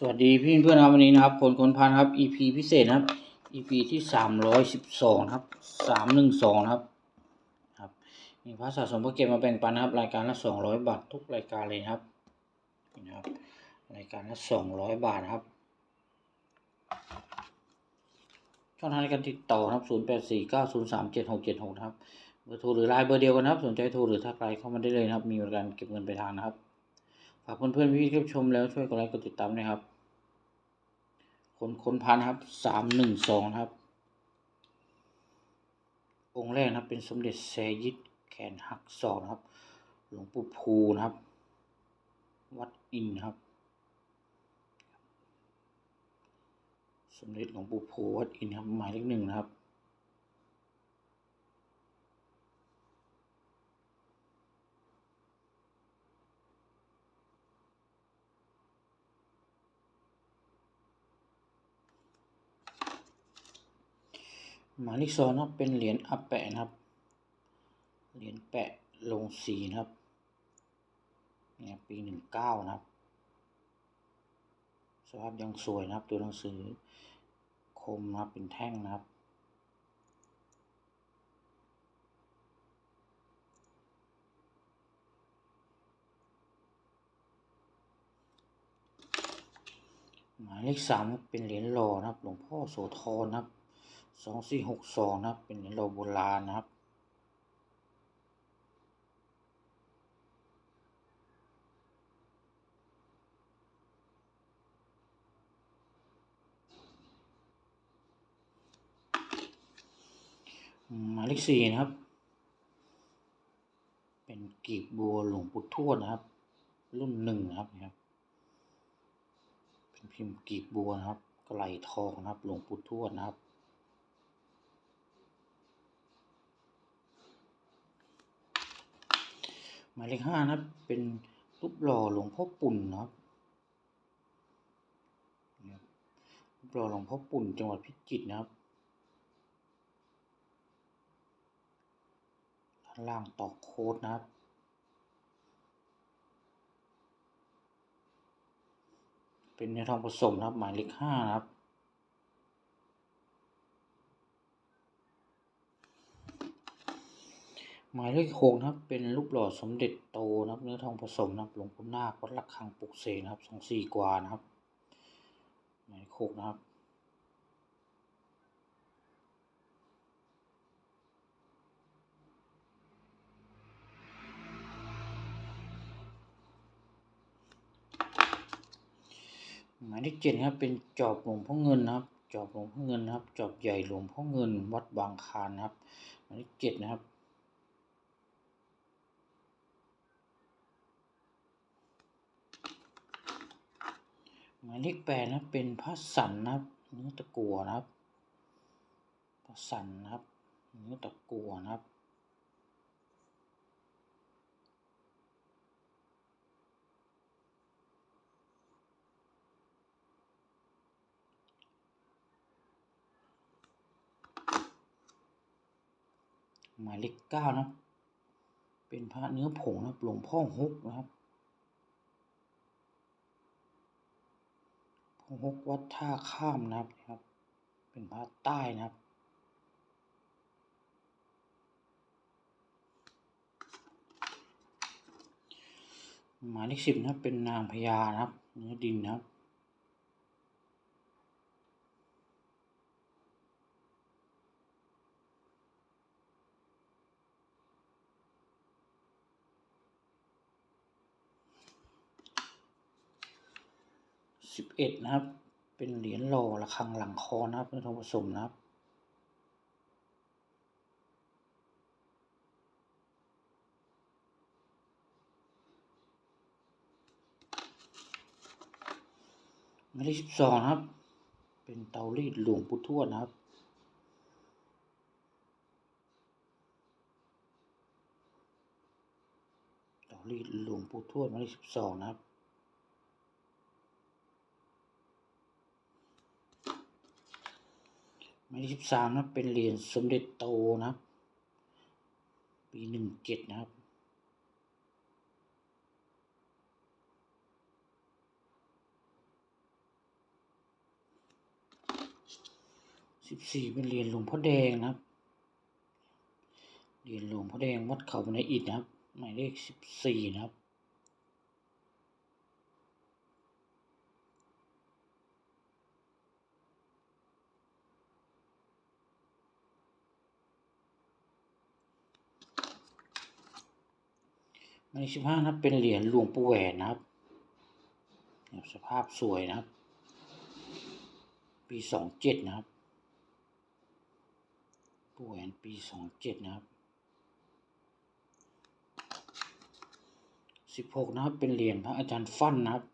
สวัสดีพี่เพื่อนครับวันนี้นะครับผลคนพันครับ EP พิเศษนะครับ EP ที่สามร้อยสิบสองครับสามหนึ่งสองครับครับมีพระสะสมพระเก็บมาแบ่งปันนะครับ รายการละสองร้อยบาททุกรายการเลยครับนะครับ รายการละสองร้อยบาทครับช่องทางในการติดต่อครับศูนย์แปดสี่เก้าศูนย์สามเจ็ดหกเจ็ดหกครับเบอร์โทรหรือไลน์เบอร์เดียวกันนะครับ สนใจโทรหรือทักไลน์เข้ามาได้เลยนะครับ มีบริการเก็บเงินไปลายทางนะครับฝากเพื่อนๆพี่ๆที่ชมแล้วช่วยกดไลค์กดติดตามด้วยครับ คนคนพันครับสามหนึ่งสองครับ องค์แรกนะครับเป็นสมเด็จแซยิดแขนหักศอกครับ หลวงปู่ภูนะครับ วัดอินครับ สมเด็จหลวงปู่ภูวัดอินครับหมายเลขหนึ่งนะครับ หมายเลขสองนะครับเป็นเหรียญอัปแปะนะครับ เหรียญแปะลงสีนะครับเนี่ยปีหนึ่งเก้านะครับ สภาพยังสวยนะครับ ตัวหนังสือคมนะครับเป็นแท่งนะครับหมายเลขสามครับเป็นเหรียญหล่อนะครับ หลวงพ่อโสธรนะครับ สองสี่หกสองนะครับ เป็นเรียญหล่อโบราณนะครับ หมายเลขสี่นะครับ เป็นกีบบัวหลวงปู่ทวดนะครับ รุ่นหนึ่งนะครับนะครับ เป็นพิมพ์กีบบัวนะครับกระไหลทองนะครับ หลวงปู่ทวดนะครับ มายเลขห้านะเป็นรูปหล่อหลวงพ่อปุ่นนะครับรูปหล่อหลวงพ่อปุ่นจังหวัดพิจิตรนะครับด้านล่างต่อโค้ดนะครับเป็นเนื้อทองผสมนะครับหมายเลขห้านะครับ หมายเลขหกนะครับ เป็นรูปหล่อสมเด็จโตนะครับ เนื้อทองผสมนะครับ หลวงปู่นาควัดระฆังปลุกเสกนะครับสองสี่กว่านะครับ หมายเลขหกนะครับหมายเลขเจ็ดนะครับเป็นจอบหลวงพ่อเงินนะครับ จอบหลวงพ่อเงินนะครับ จอบใหญ่หลวงพ่อเงินวัดบางคานนะครับ หมายเลขเจ็ดนะครับ มายเลขแปดนะเป็นพระสันนะครับเนื้อตะกัวนะครับพระสันนะครับเนื้อตะกัวนะครับหมายเลขเก้านะ เป็นพระเนื้อผงนะหลวงพ่อฮุกนะครับ พ่อฮุกวัดท่าข้ามนะครับครับ เป็นพระใต้นะครับหมายเลขสิบนะครับเป็นนางพญานะครับ เนื้อดินนะครับ สิบเอ็ดนะครับ เป็นเหรียญหล่อระฆังหลังคอนะครับเนื้อทองผสมนะครับหมายเลขสิบสองนะครับ เป็นเตารีดหลวงปู่ทวดนะครับเตารีดหลวงปู่ทวดหมายเลขสิบสองนะครับ หมายเลขสิบสามนะเป็นเหรียญสมเด็จโตนะปีหนึ่งเจ็ดนะครับสิบสี่เป็นเหรียญหลวงพ่อแดงนะครับเหรียญหลวงพ่อแดงวัดเขาในอิฐนะครับ หมายเลขสิบสี่นะครับ หมายเลขสิบห้านะครับเป็นเหรียญหลวงปู่แหวนนะครับ สภาพสวยนะครับ ปีสองเจ็ดนะครับปู่แหวนปีสองเจ็ดนะครับสิบหกนะครับเป็นเหรียญพระอาจารย์ฟั่นนะครับ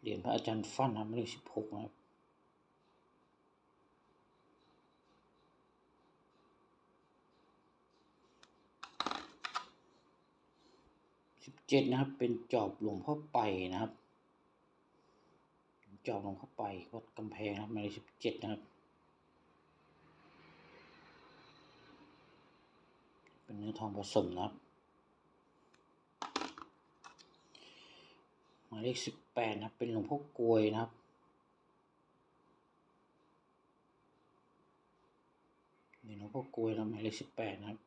เหรียญพระอาจารย์ฟั่นนะครับเลขสิบหกนะครับ เจ็ดนะครับ เป็นจอบหลวงพ่อไปนะครับ จอบหลวงพ่อไปวัดกำแพงนะครับหมายเลขสิบเจ็ดนะครับ เป็นเนื้อทองผสมนะครับหมายเลขสิบแปดนะครับ เป็นหลวงพ่อกลวยนะครับนี่หลวงพ่อกลวยนะหมายเลขสิบแปดนะครับ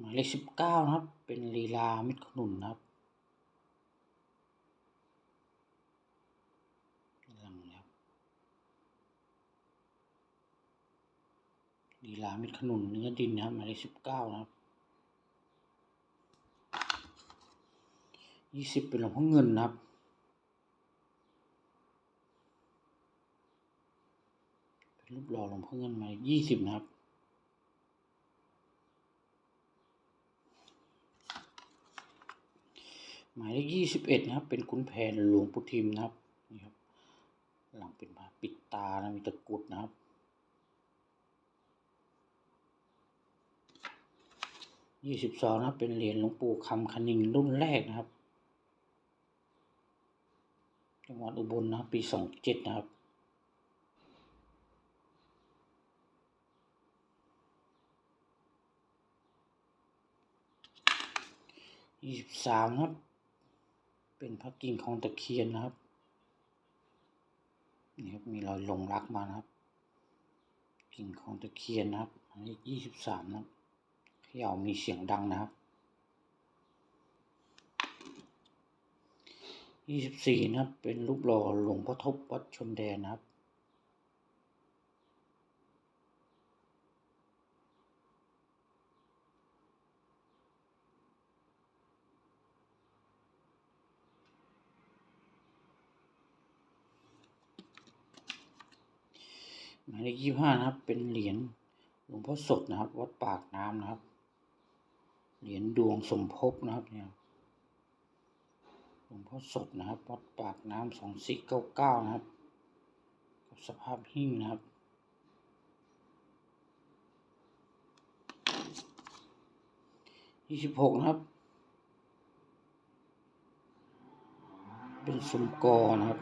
หมายเลขสิบเก้านะครับ เป็นลีลามิตรขนุนนะครับลีลามิตรขนุนเนื้อดินนะครับหมายเลขสิบเก้านะครับยี่สิบเป็นหลวงพ่อเงินนะครับเป็นรูปหล่อหลวงพ่อเงินหมายยี่สิบนะครับ หมายเลขยี่สิบเอ็ดนะครับ เป็นขุนแผนหลวงปู่ทิมนะครับนี่ครับ หลังเป็นผ้าปิดตานะมีตะกุดนะครับ ยี่สิบสองนะเป็นเหรียญหลวงปู่คำคณิงรุ่นแรกนะครับ จังหวัดอุบลนะปีสองเจ็ดนะครับยี่สิบสามนะครับ เป็นพระกิ่งของตะเคียนนะครับ นี่ครับ มีรอยหลงรักมานะครับ กิ่งของตะเคียนนะครับ อันนี้ยี่สิบสามนะครับเขย่ามีเสียงดังนะครับยี่สิบสี่นะครับ เป็นรูปหล่อหลวงพ่อทบวัดชนแดนนะครับ หมายเลขยี่ห้านะครับ เป็นเหรียญหลวงพ่อสดนะครับ วัดปากน้ำนะครับ เหรียญดวงสมภพนะครับเนี่ยหลวงพ่อสดนะครับ วัดปากน้ำสองสี่เก้าเก้านะครับกับสภาพหิ้งนะครับยี่สิบหกนะครับ เป็นสมกอนะครับ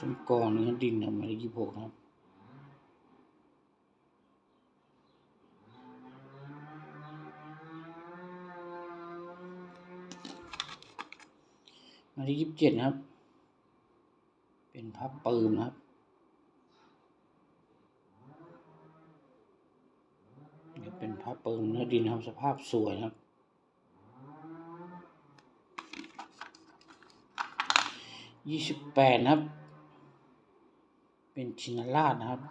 สมกรเนื้อดินนะหมายเลขยี่สิบหกนะครับ หมายเลขยี่สิบเจ็ดนะครับ เป็นพับปืมนะครับนี่เป็นพับปืมเนื้อดินครับสภาพสวยนะครับ ยี่สิบแปดนะครับ เป็นชินราชนะครับ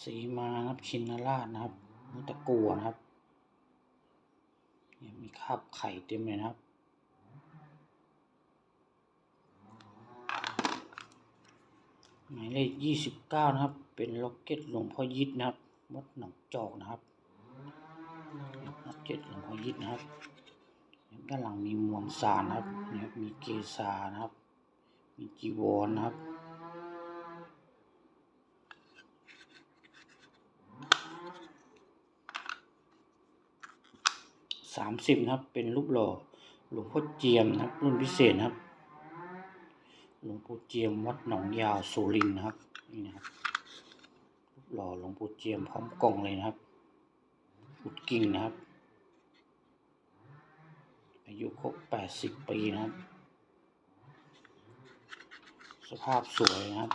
สีมานะครับชินราชนะครับมือตะกัวนะครับ มีคราบไข่เต็มเลยนะครับ หมายเลขยี่สิบเก้านะครับ เป็นล็อกเก็ตหลวงพ่อยิดนะครับวัดหนองจอกนะครับล็อกเก็ตหลวงพ่อยิดนะครับ ด้านหลังมีมวลสารนะครับ มีเกษานะครับ มีจีวรนะครับ สามสิบนะครับ เป็นรูปหล่อหลวงพ่อเจียมนะครับ รุ่นพิเศษนะครับ หลวงปู่เจียมวัดหนองยาวสุรินนะครับนี่นะครับรูปหล่อหลวงปู่เจียมพร้อมกล่องเลยนะครับอุดกิ่งนะครับ อายุครบแปดสิบปีนะครับ สภาพสวยนะครับ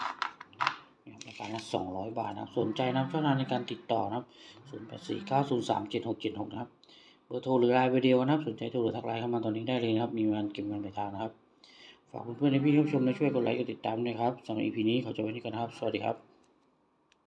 นี่ครับราคาละสองร้อยบาทนะครับ สนใจนะครับช่องทางในการติดต่อนะครับศูนย์แปดสี่เก้าศูนย์สามเจ็ดหกเจ็ดหกนะครับ เบอร์โทรหรือไลน์วิดีโอนะครับ สนใจโทรหรือทักไลน์เข้ามาตอนนี้ได้เลยนะครับ มีงานเก็บเงินปลายทางนะครับ ฝากเพื่อนๆในพี่ที่รับชมและช่วยกดไลค์กดติดตามด้วยครับสำหรับ EP นี้ขอจบไว้ที่ก่อนนะครับ สวัสดีครับ